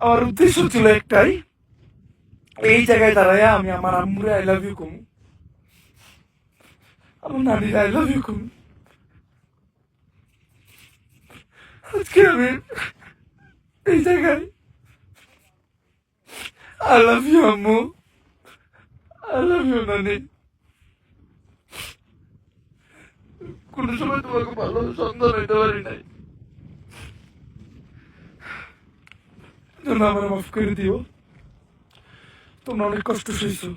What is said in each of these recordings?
আমার উদ্দেশ্য ছিল একটাই, এই জায়গায় দাঁড়ায় আমি আমার আম্মুরে আই লাভ ইউ কমু। আমার নানির আই লাভ ইউ কমু। আজকে আমি এই জায়গায় আই লাভ ইউ আম্মু। আই লাভ ইউ নানি। কোনো সময় তোমাকে ভালো সন্ধান হইতে পারি নাই আমার মাফ করে দিও তোমরা অনেক কষ্ট সইছো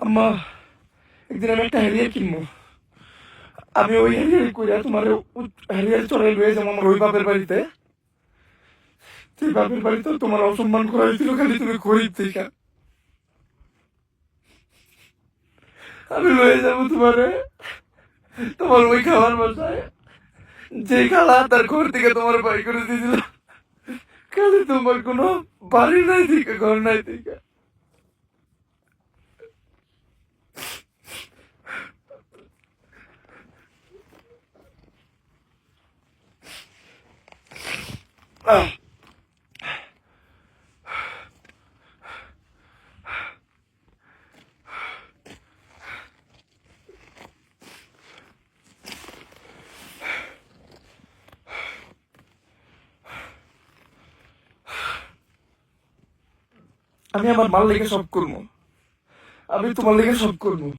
আম্মা একদিন আমি একটা হ্যারিয়ার কিনবো আমি ওই হ্যারিয়ার কইরা তোমার হ্যারিয়ার চড়াই লয়ে যাব আমার ওই বাপের বাড়িতে সেই বাপের বাড়িতে তোমার অসম্মান করা হয়েছিল খালি তুমি গরিব থেকে আমি লয়ে যাব তোমারে তোমার ওই খাবার বাসায় যে খালা তার ঘর থেকে তোমার বাড়ি করে দিয়েছিল খালি তোমার কোনো বাড়ি নাই থেকে ঘর নাই থেকে আহ আমি আমার মাল লেগে সব করব। আমি তোমার লেগে সব করব।